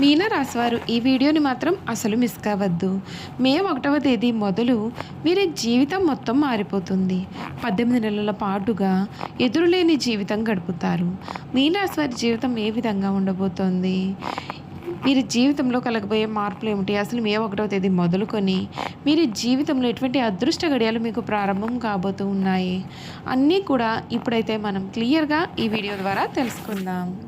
మీన రాశివారు ఈ వీడియోని మాత్రం అసలు మిస్ కావద్దు. మే ఒకటవ తేదీ మొదలు వీరి జీవితం మొత్తం మారిపోతుంది. పద్దెనిమిది నెలల పాటుగా ఎదురులేని జీవితం గడుపుతారు. మీనరాశివారి జీవితం ఏ విధంగా ఉండబోతోంది? వీరి జీవితంలో కలగబోయే మార్పులు ఏమిటి? అసలు మే ఒకటవ తేదీ మొదలుకొని వీరి జీవితంలో ఎటువంటి అదృష్ట గడియాలు మీకు ప్రారంభం కాబోతూ ఉన్నాయి? అన్నీ కూడా ఇప్పుడైతే మనం క్లియర్గా ఈ వీడియో ద్వారా తెలుసుకుందాం.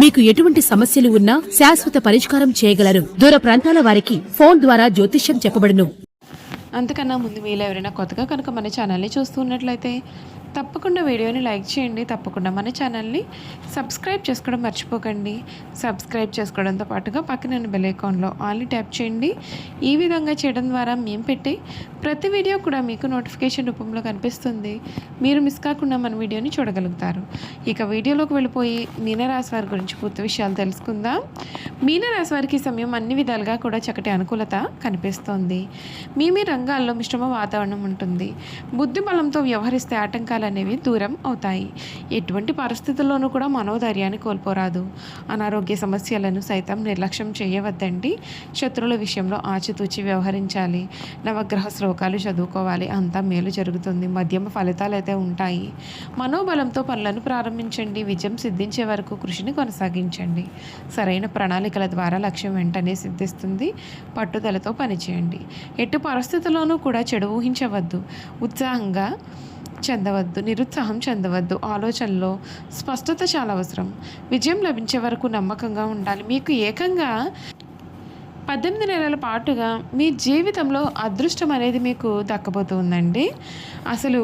మీకు ఎటువంటి సమస్యలు ఉన్నా శాశ్వత పరిష్కారం చేయగలరు. దూర ప్రాంతాల వారికి ఫోన్ ద్వారా జ్యోతిష్యం చెప్పబడును. అంతకన్నా ముందు మీలో ఎవరైనా కొత్తగా కనుక మన ఛానల్ని చూస్తున్నట్లయితే తప్పకుండా వీడియోని లైక్ చేయండి తప్పకుండా మన ఛానల్ని సబ్స్క్రైబ్ చేసుకోవడం మర్చిపోకండి. సబ్స్క్రైబ్ చేసుకోవడంతో పాటుగా పక్కన బెల్ ఐకాన్లో ఆల్ని ట్యాప్ చేయండి. ఈ విధంగా చేయడం ద్వారా మేము పెట్టే ప్రతి వీడియో కూడా మీకు నోటిఫికేషన్ రూపంలో కనిపిస్తుంది. మీరు మిస్ కాకుండా మన వీడియోని చూడగలుగుతారు. ఇక వీడియోలోకి వెళ్ళిపోయి మీనరాశి వారి గురించి పూర్తి విషయాలు తెలుసుకుందాం. మీనరాశి వారికి సమయం అన్ని విధాలుగా కూడా చక్కటి అనుకూలత కనిపిస్తోంది. మీ మీ రంగాల్లో మిశ్రమ వాతావరణం ఉంటుంది. బుద్ధి బలంతో వ్యవహరిస్తే ఆటంకాలు అనేవి దూరం అవుతాయి. ఎటువంటి పరిస్థితుల్లోనూ కూడా మనోధైర్యాన్ని కోల్పోరాదు. అనారోగ్య సమస్యలను సైతం నిర్లక్ష్యం చేయవద్దండి. శత్రువుల విషయంలో ఆచితూచి వ్యవహరించాలి. నవగ్రహ శ్లోకాలు చదువుకోవాలి. అంతా మేలు జరుగుతుంది. మధ్యమ ఫలితాలు అయితే ఉంటాయి. మనోబలంతో పనులను ప్రారంభించండి. విజయం సిద్ధించే వరకు కృషిని కొనసాగించండి. సరైన ప్రణాళికల ద్వారా లక్ష్యం వెంటనే సిద్ధిస్తుంది. పట్టుదలతో పనిచేయండి. ఎట్టి పరిస్థితుల్లోనూ కూడా చెడు ఊహించవద్దు. ఉత్సాహంగా చెందవద్దు. నిరుత్సాహం చెందవద్దు. ఆలోచనలో స్పష్టత చాలా అవసరం. విజయం లభించే వరకు నమ్మకంగా ఉండాలి. మీకు ఏకంగా పద్దెనిమిది నెలల పాటుగా మీ జీవితంలో అదృష్టం అనేది మీకు దక్కబోతుందండి అసలు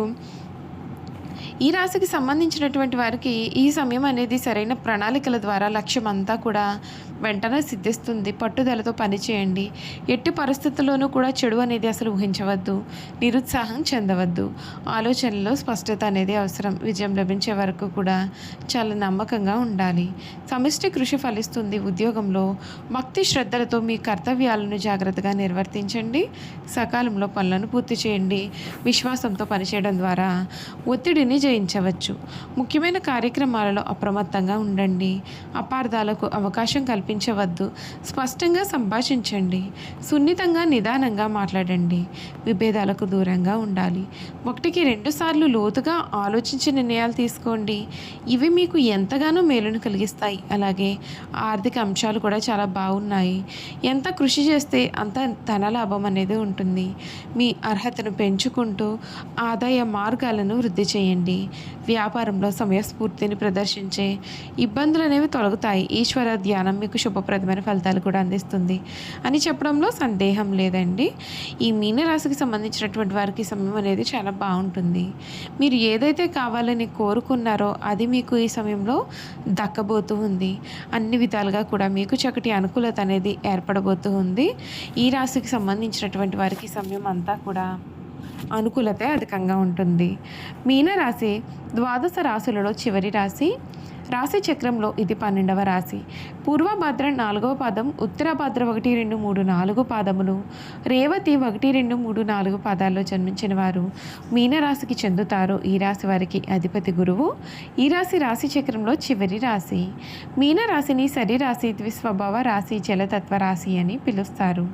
ఈ రాశికి సంబంధించినటువంటి వారికి ఈ సమయం అనేది సరైన ప్రణాళికల ద్వారా లక్ష్యం అంతా కూడా వెంటనే సిద్ధిస్తుంది. పట్టుదలతో పనిచేయండి ఎట్టి పరిస్థితుల్లోనూ కూడా చెడు అనేది అసలు ఊహించవద్దు. నిరుత్సాహం చెందవద్దు. ఆలోచనలో స్పష్టత అనేది అవసరం. విజయం లభించే వరకు కూడా చాలా నమ్మకంగా ఉండాలి. సమిష్టి కృషి ఫలిస్తుంది ఉద్యోగంలో. భక్తి శ్రద్ధలతో మీ కర్తవ్యాలను జాగ్రత్తగా నిర్వర్తించండి. సకాలంలో పనులను పూర్తి చేయండి. విశ్వాసంతో పనిచేయడం ద్వారా ఒత్తిడిని జయించవచ్చు ముఖ్యమైన కార్యక్రమాలలో అప్రమత్తంగా ఉండండి. అపార్థాలకు అవకాశం కల్పించవద్దు. స్పష్టంగా సంభాషించండి. సున్నితంగా నిదానంగా మాట్లాడండి. విభేదాలకు దూరంగా ఉండాలి. ఒకటికి రెండుసార్లు లోతుగా ఆలోచించి నిర్ణయాలు తీసుకోండి. ఇవి మీకు ఎంతగానో మేలును కలిగిస్తాయి. అలాగే ఆర్థిక అంశాలు కూడా చాలా బాగున్నాయి. ఎంత కృషి చేస్తే అంత ధన లాభం అనేది ఉంటుంది. మీ అర్హతను పెంచుకుంటూ ఆదాయ మార్గాలను వృద్ధి చేయండి. వ్యాపారంలో సమయస్ఫూర్తిని ప్రదర్శించే ఇబ్బందులు అనేవి తొలగుతాయి. ఈశ్వర ధ్యానం మీకు శుభప్రదమైన ఫలితాలు కూడా అందిస్తుంది. అని చెప్పడంలో సందేహం లేదండి. ఈ మీనరాశికి సంబంధించినటువంటి వారికి సమయం అనేది చాలా బాగుంటుంది. మీరు ఏదైతే కావాలని కోరుకున్నారో అది మీకు ఈ సమయంలో దక్కబోతూ ఉంది. అన్ని విధాలుగా కూడా మీకు చక్కటి అనుకూలత అనేది ఏర్పడబోతూ ఉంది. ఈ రాశికి సంబంధించినటువంటి వారికి సమయం అంతా కూడా అనుకూలత అధికంగా ఉంటుంది. మీనరాశి ద్వాదశ రాశులలో చివరి రాశి. రాశి చక్రంలో ఇది పన్నెండవ రాశి. పూర్వభద్ర నాలుగవ పాదం ఉత్తరభద్ర ఒకటి రెండు మూడు నాలుగు పాదములు రేవతి ఒకటి రెండు మూడు నాలుగు పాదాల్లో జన్మించిన వారు మీనరాశికి చెందుతారు. ఈ రాశి వారికి అధిపతి గురువు. ఈ రాశి రాశి చక్రంలో చివరి రాశి. మీనరాశిని శరీరాశి ద్విస్వభావ రాశి జలతత్వ రాశి అని పిలుస్తారు.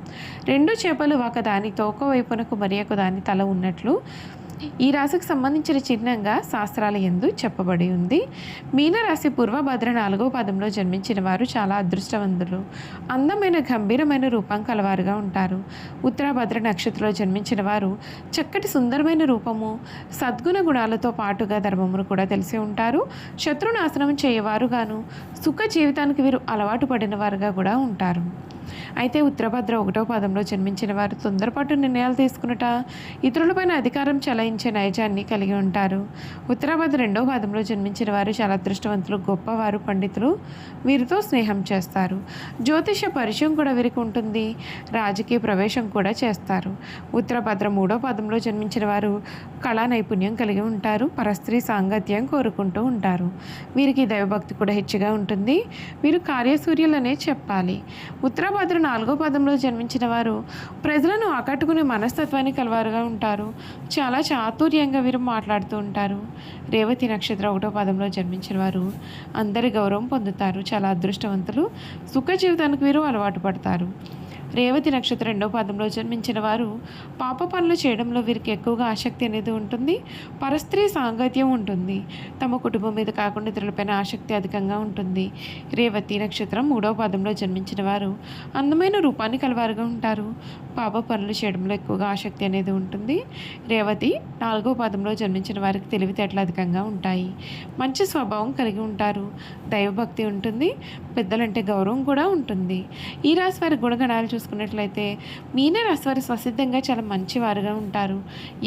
రెండు చేపలు ఒకదాని తోక వైపునకు మరి ఒక దాని తల ఉన్నట్లు ఈ రాశికి సంబంధించిన చిహ్నంగా శాస్త్రాల ఎందు చెప్పబడి ఉంది. మీనరాశి పూర్వభద్ర నాలుగో పదంలో జన్మించిన వారు చాలా అదృష్టవంతులు. అందమైన గంభీరమైన రూపం కలవారుగా ఉంటారు. ఉత్తరాభద్ర నక్షత్రంలో జన్మించిన వారు చక్కటి సుందరమైన రూపము సద్గుణ గుణాలతో పాటుగా ధర్మమును కూడా తెలిసి ఉంటారు. శత్రునాశనం చేయవారుగాను సుఖ జీవితానికి వీరు అలవాటు పడిన వారుగా కూడా ఉంటారు. అయితే ఉత్తరభద్ర ఒకటో పాదంలో జన్మించిన వారు తొందరపాటు నిర్ణయాలు తీసుకున్నట ఇతరులపైన అధికారం చలాయించే నైజాన్ని కలిగి ఉంటారు. ఉత్తరభద్ర రెండో పాదంలో జన్మించిన వారు చాలా అదృష్టవంతులు గొప్పవారు పండితులు. వీరితో స్నేహం చేస్తారు. జ్యోతిష పరిచయం కూడా వీరికి ఉంటుంది. రాజకీయ ప్రవేశం కూడా చేస్తారు. ఉత్తరభద్ర మూడో పాదంలో జన్మించిన వారు కళా నైపుణ్యం కలిగి ఉంటారు. పరస్త్రీ సాంగత్యం కోరుకుంటూ ఉంటారు. వీరికి దైవభక్తి కూడా హెచ్చుగా ఉంటుంది. వీరు కార్యసూర్యులనే చెప్పాలి. ఉత్తరాభద్ర నాలుగో పదంలో జన్మించిన వారు. ప్రజలను ఆకట్టుకునే మనస్తత్వాన్ని కలవారుగా ఉంటారు. చాలా చాతుర్యంగా వీరు మాట్లాడుతూ ఉంటారు. రేవతి నక్షత్రం ఒకటో పదంలో జన్మించిన వారు అందరి గౌరవం పొందుతారు. చాలా అదృష్టవంతులు. సుఖ జీవితానికి వీరు అలవాటు పడతారు. రేవతి నక్షత్రం రెండో పాదంలో జన్మించిన వారు పాప పనులు చేయడంలో వీరికి ఎక్కువగా ఆసక్తి అనేది ఉంటుంది పరస్త్రీ సాంగత్యం ఉంటుంది. తమ కుటుంబం మీద కాకుండా ఇతరులపైన ఆసక్తి అధికంగా ఉంటుంది. రేవతి నక్షత్రం మూడవ పాదంలో జన్మించిన వారు అందమైన రూపాన్ని కలవారుగా ఉంటారు. పాప పనులు చేయడంలో ఎక్కువగా ఆసక్తి అనేది ఉంటుంది. రేవతి నాలుగవ పాదంలో జన్మించిన వారికి తెలివితేటలు అధికంగా ఉంటాయి. మంచి స్వభావం కలిగి ఉంటారు. దైవభక్తి ఉంటుంది. పెద్దలంటే గౌరవం కూడా ఉంటుంది. ఈ రాశి వారి గుణగణాలు చూసుకున్నట్లయితే మీన వారు స్వసిద్ధంగా చాలా మంచివారుగా ఉంటారు.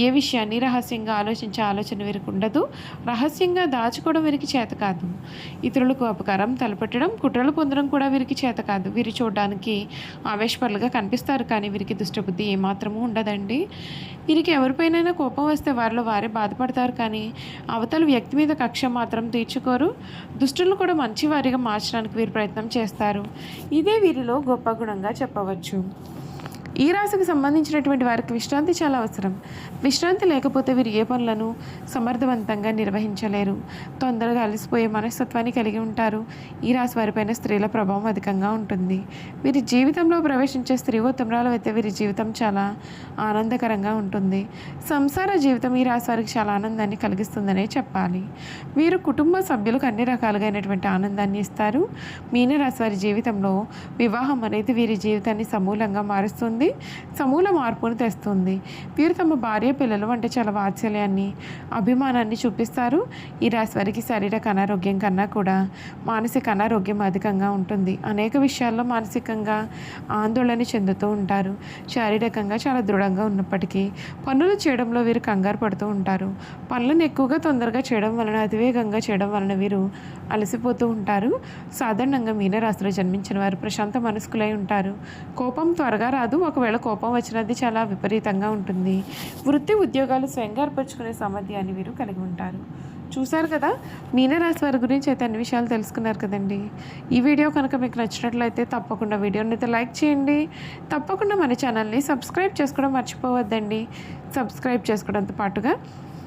ఏ విషయాన్ని రహస్యంగా ఆలోచించే ఆలోచన వీరికి ఉండదు. రహస్యంగా దాచుకోవడం వీరికి చేత కాదు. ఇతరులకు అపకారం తలపెట్టడం కుట్రలు పొందడం కూడా వీరికి చేత కాదు. వీరు చూడడానికి ఆవేశపరులుగా కనిపిస్తారు కానీ వీరికి దుష్టబుద్ధి ఏమాత్రము ఉండదండి. వీరికి ఎవరిపైనైనా కోపం వస్తే వారిలో వారే బాధపడతారు కానీ అవతల వ్యక్తి మీద కక్ష మాత్రం తీర్చుకోరు. దుష్టులను కూడా మంచివారిగా మార్చడానికి వీరు ప్రయత్నం చేస్తారు. ఇదే వీరిలో గొప్ప గుణంగా చెప్పవచ్చు. 出。ఈ రాశికి సంబంధించినటువంటి వారికి విశ్రాంతి చాలా అవసరం. విశ్రాంతి లేకపోతే వీరు ఏ పనులను సమర్థవంతంగా నిర్వహించలేరు. తొందరగా అలసిపోయే మనస్తత్వాన్ని కలిగి ఉంటారు. ఈ రాశి వారిపైన స్త్రీల ప్రభావం అధికంగా ఉంటుంది. వీరి జీవితంలో ప్రవేశించే స్త్రీ ఉత్తమరాలు అయితే వీరి జీవితం చాలా ఆనందకరంగా ఉంటుంది. సంసార జీవితం ఈ రాశి వారికి చాలా ఆనందాన్ని కలిగిస్తుందనే చెప్పాలి. వీరు కుటుంబ సభ్యులకు అన్ని రకాలుగా అయినటువంటి ఆనందాన్ని ఇస్తారు. మీనరాశి వారి జీవితంలో వివాహం అనేది వీరి జీవితాన్ని సమూలంగా మారుస్తుంది. సమూల మార్పును తెస్తుంది. వీరు తమ భార్య పిల్లలు అంటే చాలా వాత్సల్యాన్ని అభిమానాన్ని చూపిస్తారు. ఈ రాశి వారికి శారీరక అనారోగ్యం కన్నా కూడా మానసిక అనారోగ్యం అధికంగా ఉంటుంది. అనేక విషయాల్లో మానసికంగా ఆందోళన చెందుతూ ఉంటారు. శారీరకంగా చాలా దృఢంగా ఉన్నప్పటికీ పనులు చేయడంలో వీరు కంగారు పడుతూ ఉంటారు. పనులను ఎక్కువగా తొందరగా చేయడం వలన అతివేగంగా చేయడం వలన వీరు అలసిపోతూ ఉంటారు. సాధారణంగా మీనరాశిలో జన్మించిన వారు ప్రశాంత మనస్కులై ఉంటారు. కోపం త్వరగా రాదు. ఒకవేళ కోపం వచ్చినది చాలా విపరీతంగా ఉంటుంది. వృత్తి ఉద్యోగాలు స్వయంగా ఏర్పరచుకునే సామర్థ్యాన్ని వీరు కలిగి ఉంటారు. చూశారు కదా? మీనరాశి వారి గురించి అయితే అన్ని విషయాలు తెలుసుకున్నారు కదండి. ఈ వీడియో కనుక మీకు నచ్చినట్లయితే తప్పకుండా వీడియోని అయితే లైక్ చేయండి. తప్పకుండా మన ఛానల్ని సబ్స్క్రైబ్ చేసుకోవడం మర్చిపోవద్దండి. సబ్స్క్రైబ్ చేసుకోవడంతో పాటుగా